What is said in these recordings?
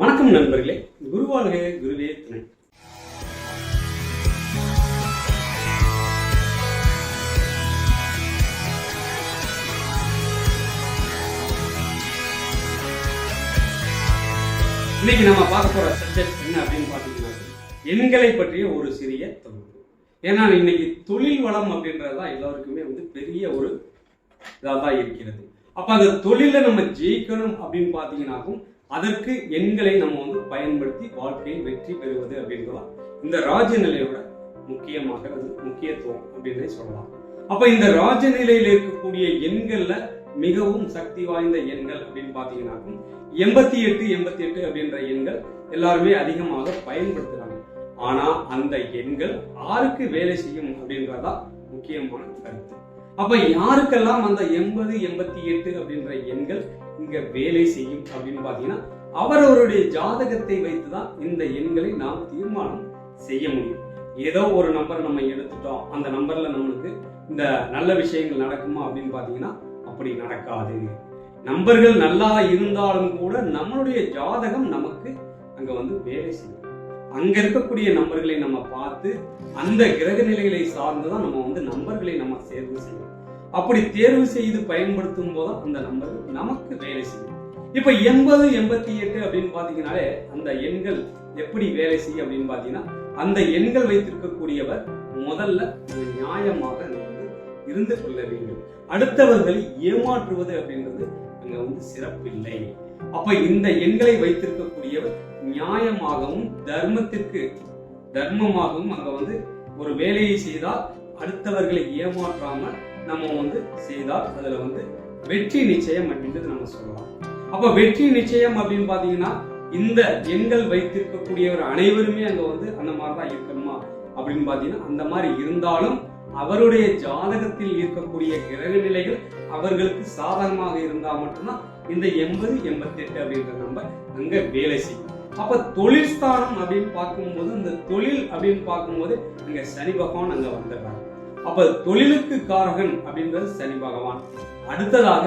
வணக்கம் நண்பர்களே. குருவாழ்க குருவே துணை. இன்னைக்கு நம்ம பார்க்க போற சப்ஜெக்ட் என்ன அப்படின்னு பார்த்தீங்கன்னா எண்களை பற்றிய ஒரு சிறிய தொகுப்பு. ஏன்னா இன்னைக்கு தொழில் வளம் அப்படின்றது தான் எல்லாருக்குமே வந்து பெரிய ஒரு இதாக தான் இருக்கிறது. அப்ப அந்த தொழில நம்ம ஜெயிக்கணும் அப்படின்னு பார்த்தீங்கன்னாக்கும் அதற்கு எண்களை நம்ம வந்து பயன்படுத்தி வாழ்க்கையில் வெற்றி பெறுவது அப்படின்றதான் இந்த ராஜநிலையோட முக்கியமாக அது முக்கியத்துவம் அப்படின்றே சொல்லலாம். அப்ப இந்த ராஜநிலையில் இருக்கக்கூடிய எண்கள்ல மிகவும் சக்தி வாய்ந்த எண்கள் அப்படின்னு பாத்தீங்கன்னாக்கும் எண்பத்தி எட்டு எண்பத்தி எட்டு அப்படின்ற எண்கள் எல்லாருமே அதிகமாக பயன்படுத்துறாங்க. ஆனா அந்த எண்கள் யாருக்கு வேலை செய்யும் அப்படின்றதா முக்கியமான கருத்து. அப்ப யாருக்கெல்லாம் அந்த எண்பது எண்பத்தி எட்டு அப்படின்ற எண்கள் இங்க வேலை செய்யும் அப்படின்னு பாத்தீங்கன்னா அவரவருடைய ஜாதகத்தை வைத்துதான் இந்த எண்களை நாம் தீர்மானம் செய்ய முடியும். ஏதோ ஒரு நம்பர் நம்ம எடுத்துட்டோம் அந்த நம்பர்ல நம்மளுக்கு இந்த நல்ல விஷயங்கள் நடக்குமா அப்படின்னு பாத்தீங்கன்னா அப்படி நடக்காது. நம்பர்கள் நல்லா இருந்தாலும் கூட நம்மளுடைய ஜாதகம் நமக்கு அங்க வந்து வேலை செய்யும். அங்க இருக்கக்கூடிய நம்பர்களை நம்ம பார்த்து அந்த கிரக நிலைகளை சார்ந்துதான் நம்ம வந்து நம்பர்களை நம்ம தேர்வு செய்யணும். அப்படி தேர்வு செய்து பயன்படுத்தும் போது அந்த நம்பர் நமக்கு வேலை செய்யும். இப்ப எண்பது எண்பத்தி எட்டு அப்படின்னு பாத்தீங்கன்னாலே அந்த எண்கள் எப்படி வேலை செய்யும் அப்படின்னு பாத்தீங்கன்னா அந்த எண்கள் வைத்திருக்கக்கூடியவர் முதல்ல நியாயமாக வந்து இருந்து கொள்ள வேண்டும். அடுத்தவர்களை ஏமாற்றுவது அப்படின்றது அங்க வந்து சிறப்பில்லை. அப்ப இந்த எண்களை வைத்திருக்கக்கூடியவர் நியாயமாகவும் தர்மத்திற்கு தர்மமாகவும் அங்க வந்து ஒரு வேலையை செய்தால் அடுத்தவர்களை ஏமாற்றாமல் நம்ம வந்து செய்தால் அதுல வந்து வெற்றி நிச்சயம் அப்படின்றது நம்ம சொல்லலாம். அப்ப வெற்றி நிச்சயம் அப்படின்னு பாத்தீங்கன்னா இந்த எண்கள் வைத்திருக்கக்கூடியவர் அனைவருமே அங்க வந்து அந்த மாதிரி தான் இருக்கணுமா? அப்படின்னு பாத்தீங்கன்னா அந்த மாதிரி இருந்தாலும் அவருடைய ஜாதகத்தில் இருக்கக்கூடிய கிரக நிலைகள் அவர்களுக்கு சாதகமாக இருந்தா மட்டும்தான் இந்த எண்பது எண்பத்தி எட்டு அப்படின்ற நம்பர் அங்க வேலை செய்யும். அப்ப தொழில் ஸ்தானம் அப்படின்னு பார்க்கும்போது இந்த தொழில் அப்படின்னு பார்க்கும்போது அங்க சனி பகவான் அங்க வந்துடுறாங்க அப்ப தொழிலுக்கு காரகன் அப்படின்றது சனி பகவான். அடுத்ததாக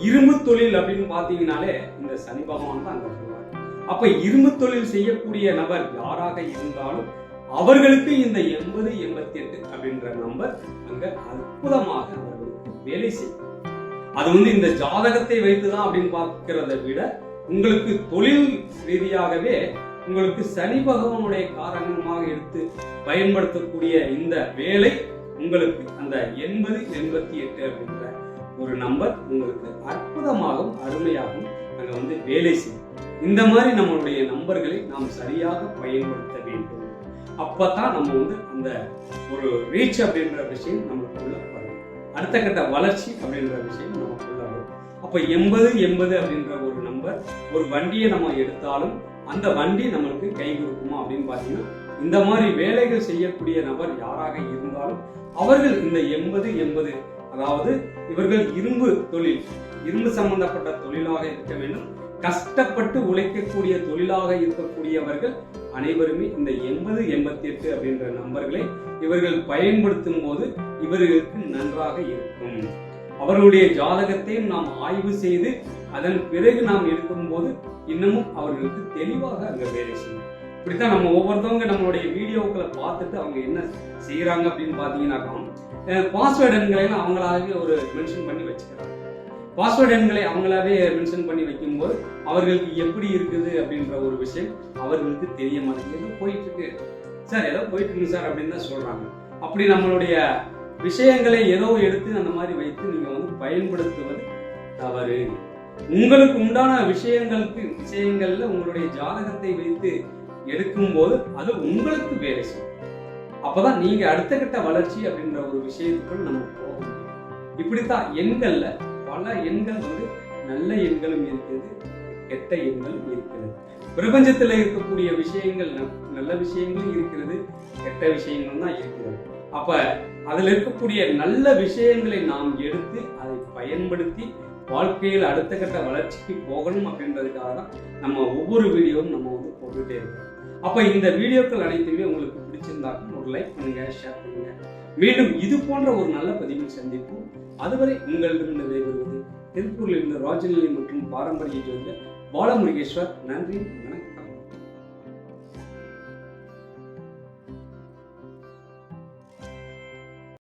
இரும்பு தொழில் அப்படின்னு பாத்தீங்கன்னாலே இந்த சனி பகவான் தான் அங்க சொல்லுவார் அப்ப இரும்பு தொழில் செய்யக்கூடிய நபர் யாராக இருந்தாலும் அவர்களுக்கு இந்த எண்பது எண்பத்தி எட்டு அப்படின்ற நம்பர் அங்க அற்புதமாக அவர்களுக்கு வேலை செய்யும். அது வந்து இந்த ஜாதகத்தை வைத்துதான் அப்படின்னு பார்க்கிறத விட உங்களுக்கு தொழில் ரீதியாகவே உங்களுக்கு சனி பகவானுடைய காரணமாக எடுத்து பயன்படுத்தக்கூடிய இந்த வேலை உங்களுக்கு அந்த எண்பது எண்பத்தி எட்டு அப்படின்ற ஒரு நம்பர் உங்களுக்கு அற்புதமாகவும் அருமையாகவும் அங்கே வந்து வேலை செய்யும். இந்த மாதிரி நம்மளுடைய நம்பர்களை நாம் சரியாக பயன்படுத்த வேண்டும். அப்பதான் நம்ம வந்து அந்த ஒரு ரீச் அப்படின்ற விஷயம் நமக்குள்ள வரும். அடுத்த கட்ட வளர்ச்சி அப்படின்ற விஷயம் நமக்குள்ள வரும். அப்ப எண்பது எண்பது அப்படின்ற ஒரு நம்பர் ஒரு வண்டியை நம்ம எடுத்தாலும் அந்த வண்டி நம்மளுக்கு கை கொடுக்குமா அப்படின்னு பாத்தீங்கன்னா இந்த மாதிரி வேலைகள் செய்யக்கூடிய நபர் யாராக இருந்தாலும் அவர்கள் இந்த எண்பது எண்பது அதாவது இவர்கள் இரும்பு தொழில் இரும்பு சம்பந்தப்பட்ட தொழிலாக இருக்க வேண்டும். கஷ்டப்பட்டு உழைக்கக்கூடிய தொழிலாக இருக்கக்கூடியவர்கள் அனைவருமே இந்த எண்பது எண்பத்தி எட்டு அப்படின்ற நம்பர்களை இவர்கள் பயன்படுத்தும் போது இவர்களுக்கு நன்றாக இருக்கும். அவர்களுடைய ஜாதகத்தையும் நாம் ஆய்வு செய்து அதன் பிறகு நாம் எடுக்கும் போது இன்னமும் அவர்களுக்கு தெளிவாக அங்க வேலை செய்யும். இப்படித்தான் நம்ம ஒவ்வொருத்தவங்க நம்மளுடைய வீடியோக்களை பார்த்துட்டு அவங்க என்ன செய்யறாங்க அப்படின்னு பாத்தீங்கன்னாக்கா பாஸ்வேர்டு எண்களை எல்லாம் அவங்களாவே ஒரு மென்ஷன் பண்ணி வச்சுக்கிறாங்க. பாஸ்வேர்டு எண்களை அவங்களாவே மென்ஷன் பண்ணி வைக்கும்போது அவர்களுக்கு எப்படி இருக்குது அப்படின்ற ஒரு விஷயம் அவர்களுக்கு தெரிய மாட்டேங்குது. ஏதோ போயிட்டு இருக்கு சார் ஏதோ போயிட்டு இருக்கு சார் அப்படின்னு தான் சொல்றாங்க. அப்படி நம்மளுடைய விஷயங்களை ஏதோ எடுத்து அந்த மாதிரி வைத்து நீங்க வந்து பயன்படுத்துவது தவறு. உங்களுக்கு உண்டான விஷயங்களுக்கு விஷயங்கள்ல உங்களுடைய ஜாதகத்தை வைத்து எடுக்கும்போது அது உங்களுக்கு வேலை செய்யும். அப்பதான் நீங்க அடுத்த கட்ட வளர்ச்சி அப்படின்ற ஒரு விஷயத்துக்குள் நம்ம போக முடியும். இப்படித்தான் எண்கள்ல பல எண்கள் வந்து நல்ல எண்களும் இருக்கிறது கெட்ட எண்களும் இருக்கிறது. பிரபஞ்சத்துல இருக்கக்கூடிய விஷயங்கள் நல்ல விஷயங்களும் இருக்கிறது கெட்ட விஷயங்களும் தான் இருக்கிறது. அப்ப அதுல இருக்கக்கூடிய நல்ல விஷயங்களை நாம் எடுத்து அதை பயன்படுத்தி வாழ்க்கையில் அடுத்த கட்ட வளர்ச்சிக்கு போகணும் அப்படின்றதுக்காக தான் நம்ம ஒவ்வொரு வீடியோவும் நம்ம வந்து போட்டுகிட்டே இருக்கோம். அப்ப இந்த வீடியோக்கள் அனைத்துமே உங்களுக்கு பிடிச்சிருந்தாக்கும் ஒரு லைக் பண்ணுங்க ஷேர் பண்ணுங்க. மீண்டும் இது போன்ற ஒரு நல்ல பதிவில் சந்திப்போம். அதுவரை உங்களிடமிருந்து விடைபெறுவது திருப்பூரில் இருந்த ராஜநிலை மற்றும் பாரம்பரிய ஜோதிடர் பாலமுருகேஸ்வர் நன்றி